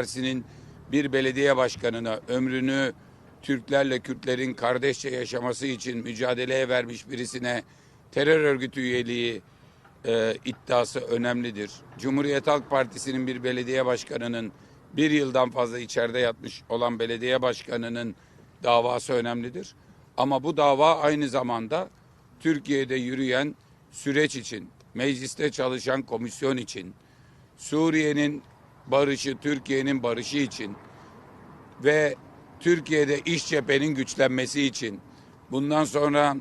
Partisi'nin bir belediye başkanına ömrünü Türklerle Kürtlerin kardeşçe yaşaması için mücadeleye vermiş birisine terör örgütü üyeliği e, iddiası önemlidir. Cumhuriyet Halk Partisi'nin bir belediye başkanının bir yıldan fazla içeride yatmış olan belediye başkanının davası önemlidir. Ama bu dava aynı zamanda Türkiye'de yürüyen süreç için, mecliste çalışan komisyon için, Suriye'nin barışı, Türkiye'nin barışı için ve Türkiye'de iş cephenin güçlenmesi için bundan sonra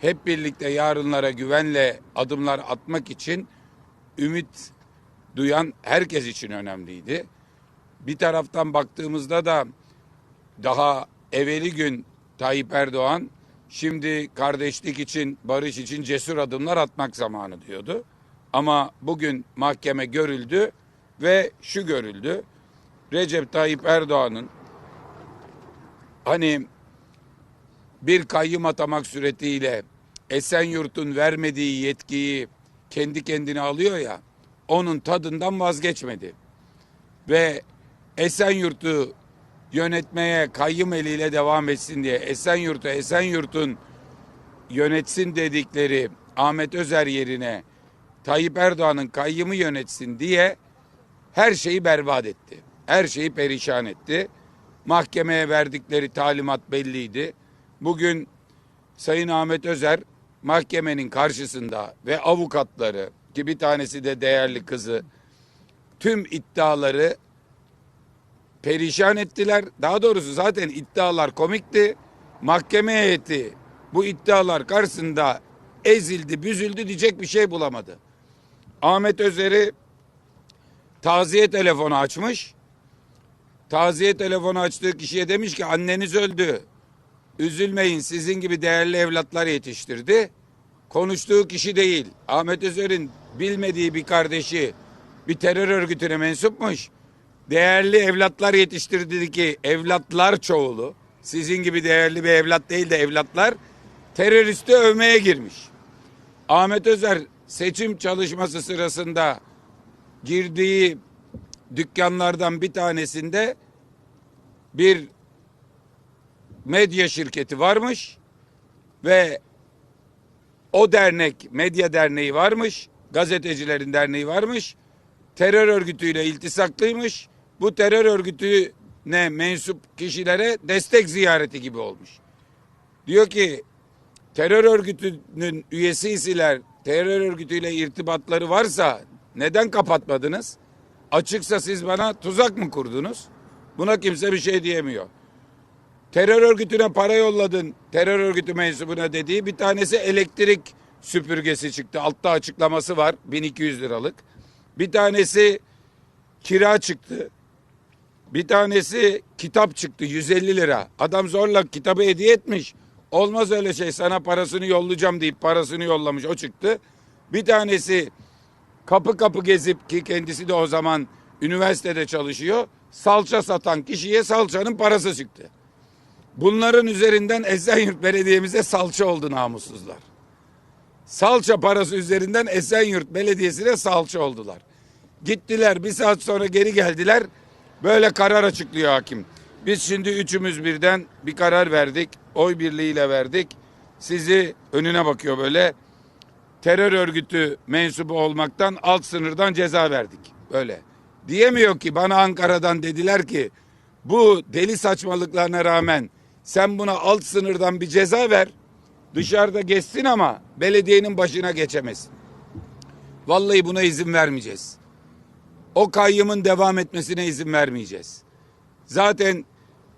hep birlikte yarınlara güvenle adımlar atmak için ümit duyan herkes için önemliydi. Bir taraftan baktığımızda da daha evveli gün Tayyip Erdoğan şimdi kardeşlik için, barış için cesur adımlar atmak zamanı diyordu. Ama bugün mahkeme görüldü ve şu görüldü. Recep Tayyip Erdoğan'ın hani bir kayyım atamak suretiyle Esenyurt'un vermediği yetkiyi kendi kendine alıyor ya onun tadından vazgeçmedi. Ve Esenyurt'u yönetmeye kayyım eliyle devam etsin diye Esenyurt'u Esenyurt'un yönetsin dedikleri Ahmet Özer yerine Tayyip Erdoğan'ın kayyımı yönetsin diye her şeyi berbat etti. Her şeyi perişan etti. Mahkemeye verdikleri talimat belliydi. Bugün Sayın Ahmet Özer mahkemenin karşısında ve avukatları ki bir tanesi de değerli kızı tüm iddiaları perişan ettiler. Daha doğrusu zaten iddialar komikti. Mahkeme heyeti bu iddialar karşısında ezildi, büzüldü diyecek bir şey bulamadı. Ahmet Özer'i taziye telefonu açmış. Taziye telefonu açtığı kişiye demiş ki anneniz öldü. Üzülmeyin sizin gibi değerli evlatlar yetiştirdi. Konuştuğu kişi değil. Ahmet Özer'in bilmediği bir kardeşi bir terör örgütüne mensupmuş. Değerli evlatlar yetiştirdi ki evlatlar çoğulu. Sizin gibi değerli bir evlat değil de evlatlar teröristi övmeye girmiş. Ahmet Özer seçim çalışması sırasında girdiği dükkanlardan bir tanesinde bir medya şirketi varmış ve o dernek, medya derneği varmış, gazetecilerin derneği varmış, terör örgütüyle iltisaklıymış. Bu terör örgütüne mensup kişilere destek ziyareti gibi olmuş. Diyor ki terör örgütünün üyesiysiler, terör örgütüyle irtibatları varsa neden kapatmadınız? Açıksa siz bana tuzak mı kurdunuz? Buna kimse bir şey diyemiyor. Terör örgütüne para yolladın, terör örgütü mensubuna dediği bir tanesi elektrik süpürgesi çıktı. Altta açıklaması var 1200 liralık. Bir tanesi kira çıktı. Bir tanesi kitap çıktı 150 lira. Adam zorla kitabı hediye etmiş. Olmaz öyle şey sana parasını yollayacağım deyip parasını yollamış o çıktı. Bir tanesi kapı kapı gezip ki kendisi de o zaman üniversitede çalışıyor. Salça satan kişiye salçanın parası çıktı. Bunların üzerinden Esenyurt Belediye'mize salça oldu namussuzlar. Salça parası üzerinden Esenyurt Belediyesi'ne salça oldular. Gittiler bir saat sonra geri geldiler. Böyle karar açıklıyor hakim. Biz şimdi üçümüz birden bir karar verdik. Oy birliğiyle verdik. Sizi önüne bakıyor böyle. Terör örgütü mensubu olmaktan alt sınırdan ceza verdik. Öyle. Diyemiyor ki bana Ankara'dan dediler ki bu deli saçmalıklarına rağmen sen buna alt sınırdan bir ceza ver. Dışarıda geçsin ama belediyenin başına geçemesin. Vallahi buna izin vermeyeceğiz. O kayyımın devam etmesine izin vermeyeceğiz. Zaten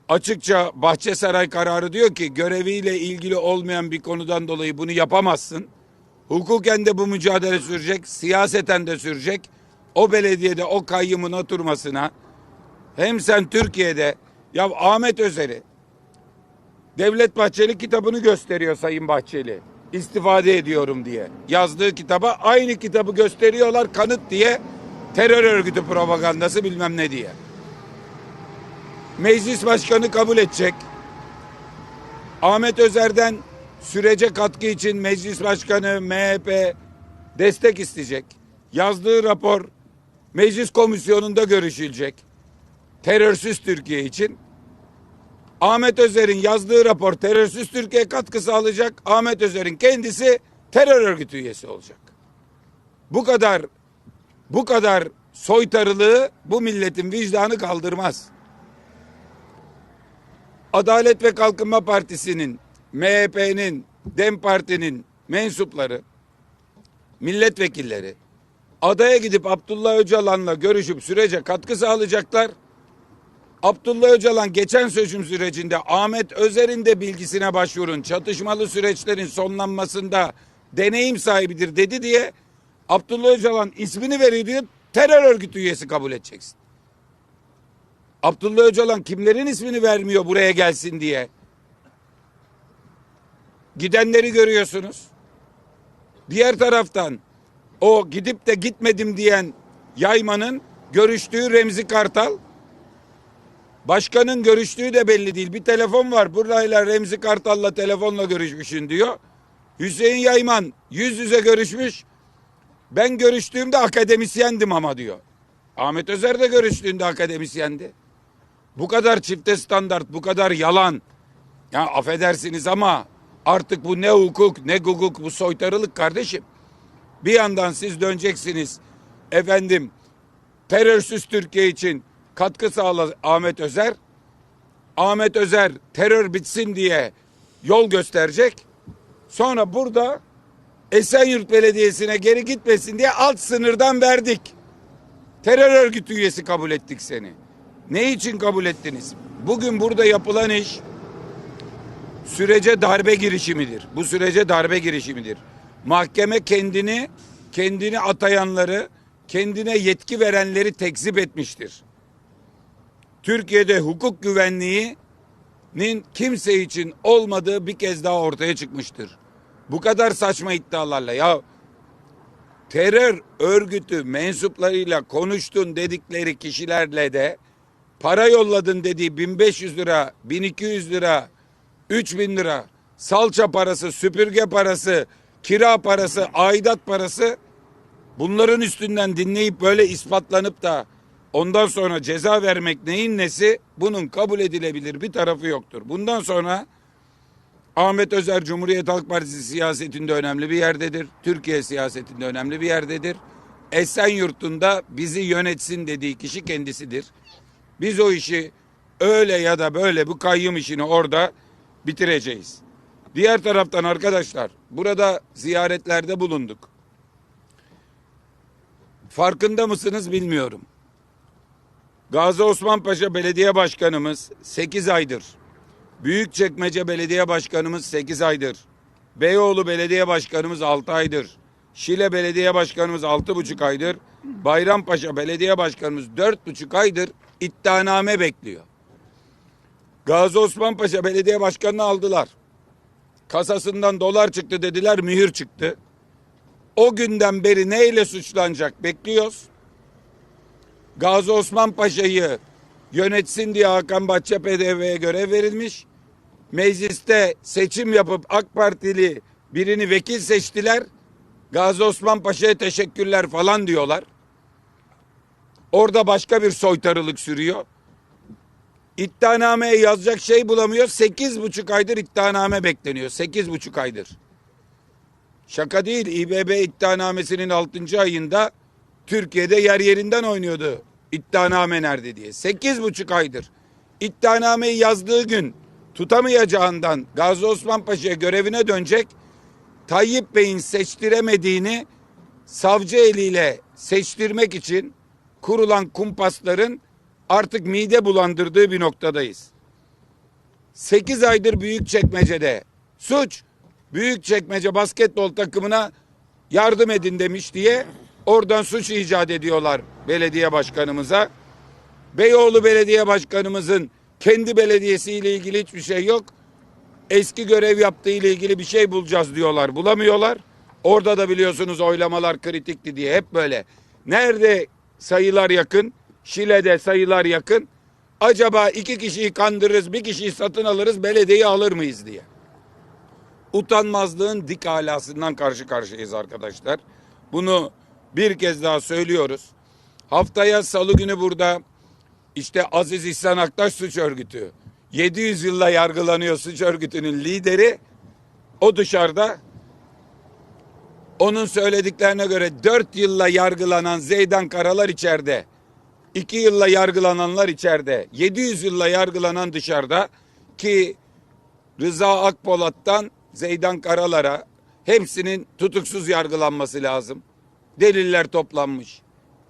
açıkça Bahçesaray kararı diyor ki göreviyle ilgili olmayan bir konudan dolayı bunu yapamazsın. Hukuken de bu mücadele sürecek, siyaseten de sürecek. O belediyede o kayyımın oturmasına hem sen Türkiye'de ya Ahmet Özer'i Devlet Bahçeli kitabını gösteriyor Sayın Bahçeli. İstifade ediyorum diye. Yazdığı kitaba aynı kitabı gösteriyorlar kanıt diye terör örgütü propagandası bilmem ne diye. Meclis başkanı kabul edecek. Ahmet Özer'den sürece katkı için meclis başkanı MHP destek isteyecek. Yazdığı rapor meclis komisyonunda görüşülecek. terörsüz Türkiye için. Ahmet Özer'in yazdığı rapor terörsüz Türkiye katkı sağlayacak. Ahmet Özer'in kendisi terör örgütü üyesi olacak. Bu kadar bu kadar soytarılığı bu milletin vicdanı kaldırmaz. Adalet ve Kalkınma Partisi'nin, MHP'nin, DEM Parti'nin mensupları, milletvekilleri adaya gidip Abdullah Öcalan'la görüşüp sürece katkı sağlayacaklar. Abdullah Öcalan geçen seçim sürecinde Ahmet Özer'in de bilgisine başvurun. Çatışmalı süreçlerin sonlanmasında deneyim sahibidir dedi diye Abdullah Öcalan ismini veriyor diye terör örgütü üyesi kabul edeceksin. Abdullah Öcalan kimlerin ismini vermiyor buraya gelsin diye. Gidenleri görüyorsunuz. Diğer taraftan o gidip de gitmedim diyen yaymanın görüştüğü Remzi Kartal Başkanın görüştüğü de belli değil. Bir telefon var. Burayla Remzi Kartal'la telefonla görüşmüşün diyor. Hüseyin Yayman yüz yüze görüşmüş. Ben görüştüğümde akademisyendim ama diyor. Ahmet Özer de görüştüğünde akademisyendi. Bu kadar çifte standart, bu kadar yalan. Ya affedersiniz ama artık bu ne hukuk ne hukuk bu soytarılık kardeşim. Bir yandan siz döneceksiniz efendim terörsüz Türkiye için katkı sağla Ahmet Özer. Ahmet Özer terör bitsin diye yol gösterecek. Sonra burada Esenyurt Belediyesi'ne geri gitmesin diye alt sınırdan verdik. Terör örgütü üyesi kabul ettik seni. Ne için kabul ettiniz? Bugün burada yapılan iş sürece darbe girişimidir. Bu sürece darbe girişimidir. Mahkeme kendini kendini atayanları, kendine yetki verenleri tekzip etmiştir. Türkiye'de hukuk güvenliğinin kimse için olmadığı bir kez daha ortaya çıkmıştır. Bu kadar saçma iddialarla ya terör örgütü mensuplarıyla konuştun dedikleri kişilerle de para yolladın dediği 1500 lira, 1200 lira, 3000 lira salça parası, süpürge parası, kira parası, aidat parası bunların üstünden dinleyip böyle ispatlanıp da ondan sonra ceza vermek neyin nesi? Bunun kabul edilebilir bir tarafı yoktur. Bundan sonra Ahmet Özer Cumhuriyet Halk Partisi siyasetinde önemli bir yerdedir. Türkiye siyasetinde önemli bir yerdedir. Esenyurt'unda bizi yönetsin dediği kişi kendisidir. Biz o işi öyle ya da böyle bu kayyum işini orada bitireceğiz. Diğer taraftan arkadaşlar burada ziyaretlerde bulunduk. Farkında mısınız bilmiyorum. Gazi Osman Paşa Belediye Başkanımız 8 aydır. Büyükçekmece Belediye Başkanımız 8 aydır. Beyoğlu Belediye Başkanımız 6 aydır. Şile Belediye Başkanımız 6,5 aydır. Bayrampaşa Belediye Başkanımız 4,5 aydır iddianame bekliyor. Gazi Osman Paşa Belediye Başkanı'nı aldılar. Kasasından dolar çıktı dediler, mühür çıktı. O günden beri neyle suçlanacak bekliyoruz. Gazi Osman Paşa'yı yönetsin diye Hakan Bahçepere'ye görev verilmiş. Mecliste seçim yapıp AK Partili birini vekil seçtiler. Gazi Osman Paşa'ya teşekkürler falan diyorlar. Orada başka bir soytarılık sürüyor. İddianameye yazacak şey bulamıyor. Sekiz buçuk aydır iddianame bekleniyor. Sekiz buçuk aydır. Şaka değil. İBB iddianamesinin altıncı ayında Türkiye'de yer yerinden oynuyordu. İddianame nerede diye. Sekiz buçuk aydır. İddianameyi yazdığı gün tutamayacağından Gazi Osman Paşa'ya görevine dönecek. Tayyip Bey'in seçtiremediğini savcı eliyle seçtirmek için kurulan kumpasların artık mide bulandırdığı bir noktadayız. 8 aydır büyük çekmecede suç büyük çekmece basketbol takımına yardım edin demiş diye oradan suç icat ediyorlar belediye başkanımıza. Beyoğlu Belediye Başkanımızın kendi belediyesiyle ilgili hiçbir şey yok. Eski görev yaptığı ile ilgili bir şey bulacağız diyorlar. Bulamıyorlar. Orada da biliyorsunuz oylamalar kritikti diye hep böyle. Nerede sayılar yakın? Şile'de sayılar yakın. Acaba iki kişiyi kandırırız, bir kişiyi satın alırız, belediyeyi alır mıyız diye. Utanmazlığın dik alasından karşı karşıyayız arkadaşlar. Bunu bir kez daha söylüyoruz. Haftaya salı günü burada İşte Aziz İhsan Aktaş suç örgütü. 700 yılla yargılanıyor suç örgütünün lideri. O dışarıda onun söylediklerine göre 4 yılla yargılanan Zeydan Karalar içeride. 2 yılla yargılananlar içeride. 700 yılla yargılanan dışarıda ki Rıza Akpolat'tan Zeydan Karalar'a hepsinin tutuksuz yargılanması lazım. Deliller toplanmış.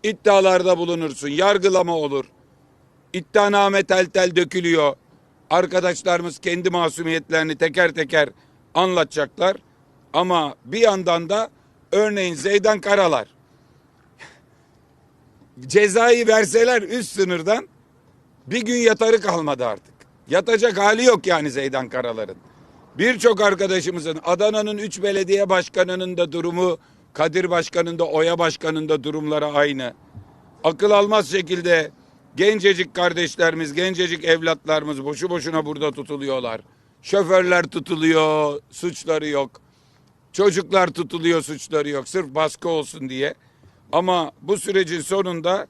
İddialarda bulunursun. Yargılama olur. İddianame tel tel dökülüyor. Arkadaşlarımız kendi masumiyetlerini teker teker anlatacaklar. Ama bir yandan da örneğin Zeydan Karalar cezayı verseler üst sınırdan bir gün yatarı kalmadı artık. Yatacak hali yok yani Zeydan Karalar'ın. Birçok arkadaşımızın Adana'nın 3 belediye başkanının da durumu Kadir Başkan'ın da Oya Başkan'ın da durumları aynı. Akıl almaz şekilde gencecik kardeşlerimiz, gencecik evlatlarımız boşu boşuna burada tutuluyorlar. Şoförler tutuluyor, suçları yok. Çocuklar tutuluyor, suçları yok. Sırf baskı olsun diye. Ama bu sürecin sonunda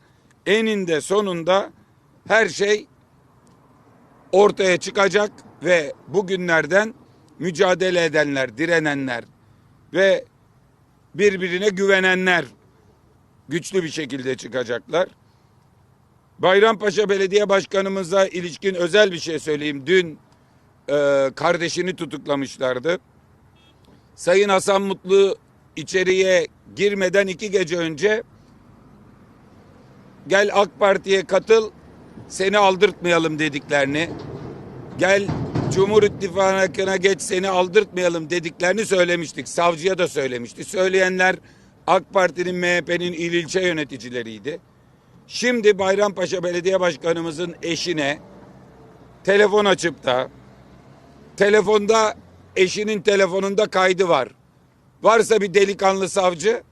eninde sonunda her şey ortaya çıkacak ve bugünlerden mücadele edenler, direnenler ve birbirine güvenenler güçlü bir şekilde çıkacaklar. Bayrampaşa Belediye Başkanımıza ilişkin özel bir şey söyleyeyim. Dün e, kardeşini tutuklamışlardı. Sayın Hasan Mutlu içeriye girmeden iki gece önce gel AK Parti'ye katıl seni aldırtmayalım dediklerini gel Cumhur İttifakı'na geç seni aldırtmayalım dediklerini söylemiştik. Savcıya da söylemişti. Söyleyenler AK Parti'nin MHP'nin il ilçe yöneticileriydi. Şimdi Bayrampaşa Belediye Başkanımızın eşine telefon açıp da telefonda eşinin telefonunda kaydı var. Varsa bir delikanlı savcı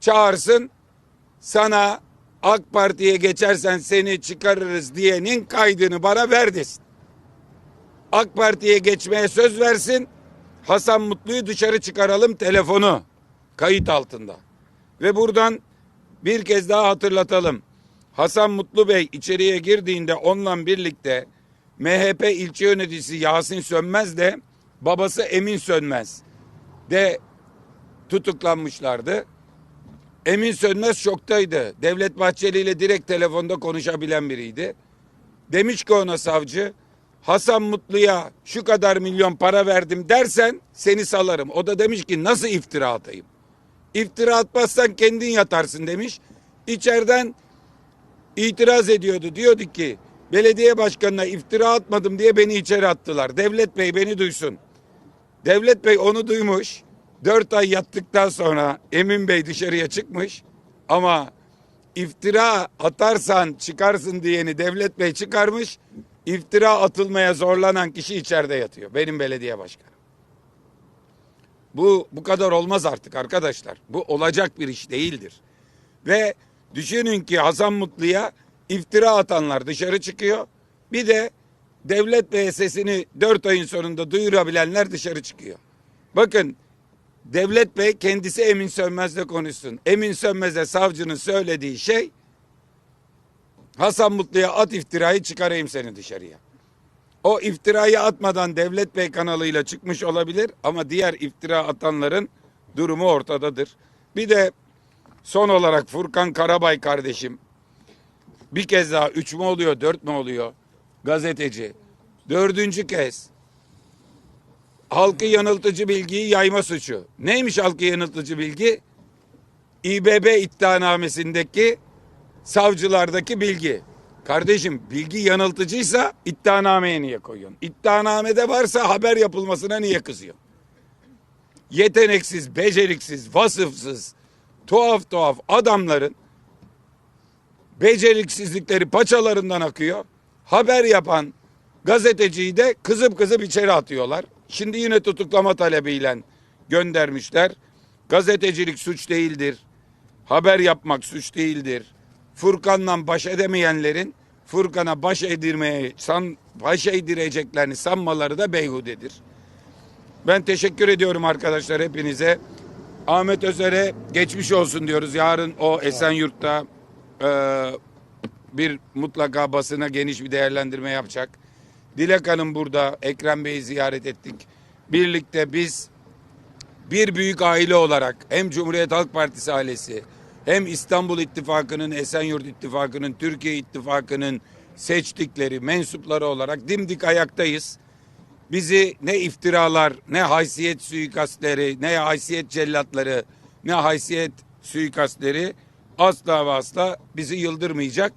çağırsın sana AK Parti'ye geçersen seni çıkarırız diyenin kaydını bana ver desin. AK Parti'ye geçmeye söz versin. Hasan Mutlu'yu dışarı çıkaralım telefonu kayıt altında. Ve buradan bir kez daha hatırlatalım. Hasan Mutlu Bey içeriye girdiğinde onunla birlikte MHP ilçe yöneticisi Yasin Sönmez de babası Emin Sönmez de tutuklanmışlardı. Emin Sönmez şoktaydı. Devlet Bahçeli ile direkt telefonda konuşabilen biriydi. Demiş ki ona savcı Hasan Mutlu'ya şu kadar milyon para verdim dersen seni salarım. O da demiş ki nasıl iftira atayım? İftira atmazsan kendin yatarsın demiş. İçeriden itiraz ediyordu. Diyordu ki belediye başkanına iftira atmadım diye beni içeri attılar. Devlet Bey beni duysun. Devlet Bey onu duymuş. Dört ay yattıktan sonra Emin Bey dışarıya çıkmış. Ama iftira atarsan çıkarsın diyeni Devlet Bey çıkarmış. İftira atılmaya zorlanan kişi içeride yatıyor. Benim belediye başkanım. Bu bu kadar olmaz artık arkadaşlar. Bu olacak bir iş değildir. Ve düşünün ki Hasan Mutlu'ya iftira atanlar dışarı çıkıyor. Bir de devlet bey sesini dört ayın sonunda duyurabilenler dışarı çıkıyor. Bakın devlet bey kendisi Emin Sönmez'le konuşsun. Emin Sönmez'e savcının söylediği şey Hasan Mutlu'ya at iftirayı çıkarayım seni dışarıya. O iftirayı atmadan Devlet Bey kanalıyla çıkmış olabilir ama diğer iftira atanların durumu ortadadır. Bir de son olarak Furkan Karabay kardeşim bir kez daha üç mü oluyor dört mü oluyor gazeteci dördüncü kez halkı yanıltıcı bilgiyi yayma suçu. Neymiş halkı yanıltıcı bilgi? İBB iddianamesindeki savcılardaki bilgi. Kardeşim bilgi yanıltıcıysa iddianameye niye koyuyorsun? İddianamede varsa haber yapılmasına niye kızıyorsun? Yeteneksiz, beceriksiz, vasıfsız, tuhaf tuhaf adamların beceriksizlikleri paçalarından akıyor. Haber yapan gazeteciyi de kızıp kızıp içeri atıyorlar. Şimdi yine tutuklama talebiyle göndermişler. Gazetecilik suç değildir. Haber yapmak suç değildir. Furkan'la baş edemeyenlerin Furkan'a baş edirmeye san, baş edireceklerini sanmaları da beyhudedir. Ben teşekkür ediyorum arkadaşlar hepinize. Ahmet Özer'e geçmiş olsun diyoruz. Yarın o Esenyurt'ta e, bir mutlaka basına geniş bir değerlendirme yapacak. Dilek Hanım burada. Ekrem Bey'i ziyaret ettik. Birlikte biz bir büyük aile olarak hem Cumhuriyet Halk Partisi ailesi hem İstanbul İttifakı'nın, Esenyurt İttifakı'nın, Türkiye İttifakı'nın seçtikleri mensupları olarak dimdik ayaktayız. Bizi ne iftiralar, ne haysiyet suikastleri, ne haysiyet cellatları, ne haysiyet suikastleri asla ve asla bizi yıldırmayacak.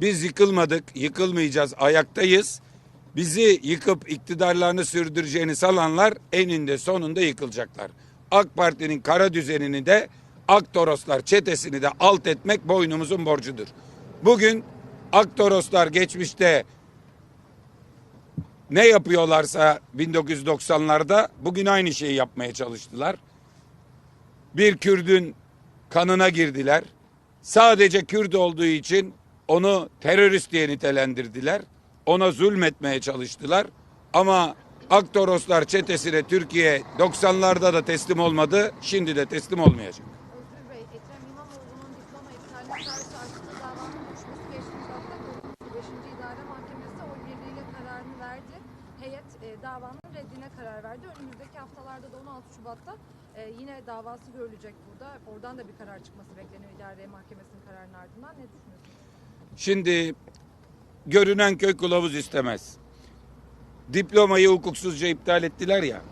Biz yıkılmadık, yıkılmayacağız, ayaktayız. Bizi yıkıp iktidarlarını sürdüreceğini salanlar eninde sonunda yıkılacaklar. AK Parti'nin kara düzenini de Aktoroslar çetesini de alt etmek boynumuzun borcudur. Bugün Aktoroslar geçmişte ne yapıyorlarsa 1990'larda bugün aynı şeyi yapmaya çalıştılar. Bir Kürdün kanına girdiler. Sadece Kürt olduğu için onu terörist diye nitelendirdiler. Ona zulmetmeye çalıştılar. Ama Aktoroslar çetesine Türkiye 90'larda da teslim olmadı. Şimdi de teslim olmayacak. Özgür Bey, Ekrem İmamoğlu'nun diploma iptaline karşı açtığı davanın duruşması geçtiğimiz hafta 5. İdare Mahkemesi oy birliğiyle kararını verdi. Heyet davanın reddine karar verdi. Önümüzdeki haftalarda da 16 Şubat'ta e, yine davası görülecek burada. Oradan da bir karar çıkması bekleniyor İdare Mahkemesi'nin kararının ardından. Ne düşünüyorsunuz? Şimdi görünen köy kılavuz istemez. Diplomayı hukuksuzca iptal ettiler ya.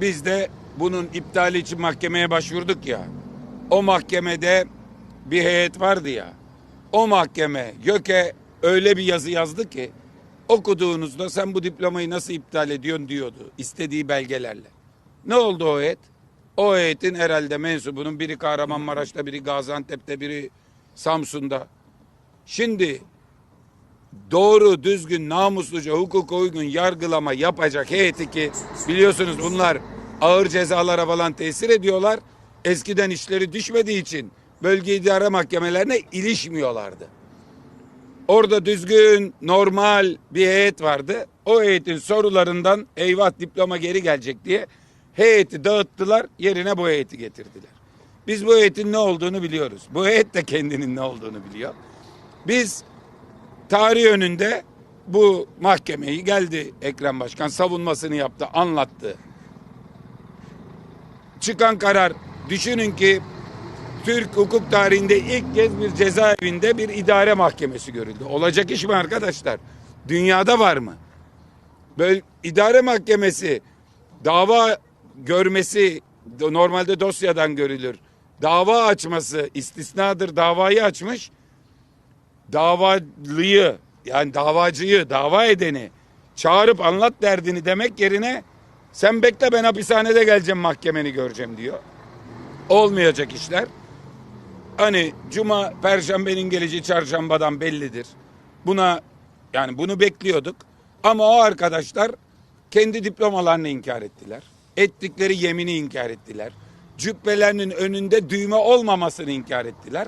Biz de bunun iptali için mahkemeye başvurduk ya. O mahkemede bir heyet vardı ya. O mahkeme YÖK'e öyle bir yazı yazdı ki okuduğunuzda sen bu diplomayı nasıl iptal ediyorsun diyordu istediği belgelerle. Ne oldu o heyet? O heyetin herhalde mensubunun biri Kahramanmaraş'ta, biri Gaziantep'te, biri Samsun'da. Şimdi doğru, düzgün, namusluca, hukuka uygun yargılama yapacak heyeti ki biliyorsunuz bunlar ağır cezalara falan tesir ediyorlar. Eskiden işleri düşmediği için bölge idare mahkemelerine ilişmiyorlardı. Orada düzgün, normal bir heyet vardı. O heyetin sorularından eyvah diploma geri gelecek diye heyeti dağıttılar, yerine bu heyeti getirdiler. Biz bu heyetin ne olduğunu biliyoruz. Bu heyet de kendinin ne olduğunu biliyor. Biz tarih önünde bu mahkemeyi geldi Ekrem Başkan savunmasını yaptı, anlattı. Çıkan karar düşünün ki Türk hukuk tarihinde ilk kez bir cezaevinde bir idare mahkemesi görüldü. Olacak iş mi arkadaşlar? Dünyada var mı? Böyle idare mahkemesi dava görmesi normalde dosyadan görülür. Dava açması istisnadır. Davayı açmış davalıyı yani davacıyı, dava edeni çağırıp anlat derdini demek yerine sen bekle ben hapishanede geleceğim mahkemeni göreceğim diyor. Olmayacak işler. Hani cuma perşembenin geleceği çarşambadan bellidir. Buna yani bunu bekliyorduk. Ama o arkadaşlar kendi diplomalarını inkar ettiler. Ettikleri yemini inkar ettiler. Cübbelerinin önünde düğme olmamasını inkar ettiler.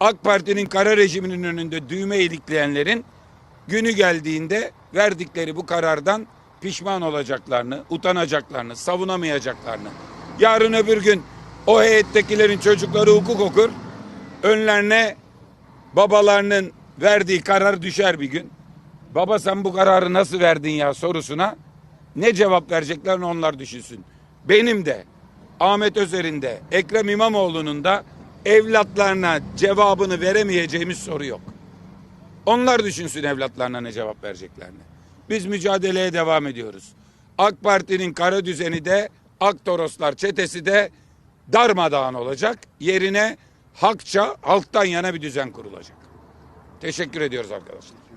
AK Parti'nin kara rejiminin önünde düğme ilikleyenlerin günü geldiğinde verdikleri bu karardan pişman olacaklarını, utanacaklarını, savunamayacaklarını. Yarın öbür gün o heyettekilerin çocukları hukuk okur. Önlerine babalarının verdiği karar düşer bir gün. Baba sen bu kararı nasıl verdin ya sorusuna ne cevap vereceklerini onlar düşünsün. Benim de Ahmet Özer'in de Ekrem İmamoğlu'nun da evlatlarına cevabını veremeyeceğimiz soru yok. Onlar düşünsün evlatlarına ne cevap vereceklerini. Biz mücadeleye devam ediyoruz. AK Parti'nin kara düzeni de Aktoroslar çetesi de darmadağın olacak. Yerine hakça halktan yana bir düzen kurulacak. Teşekkür ediyoruz arkadaşlar.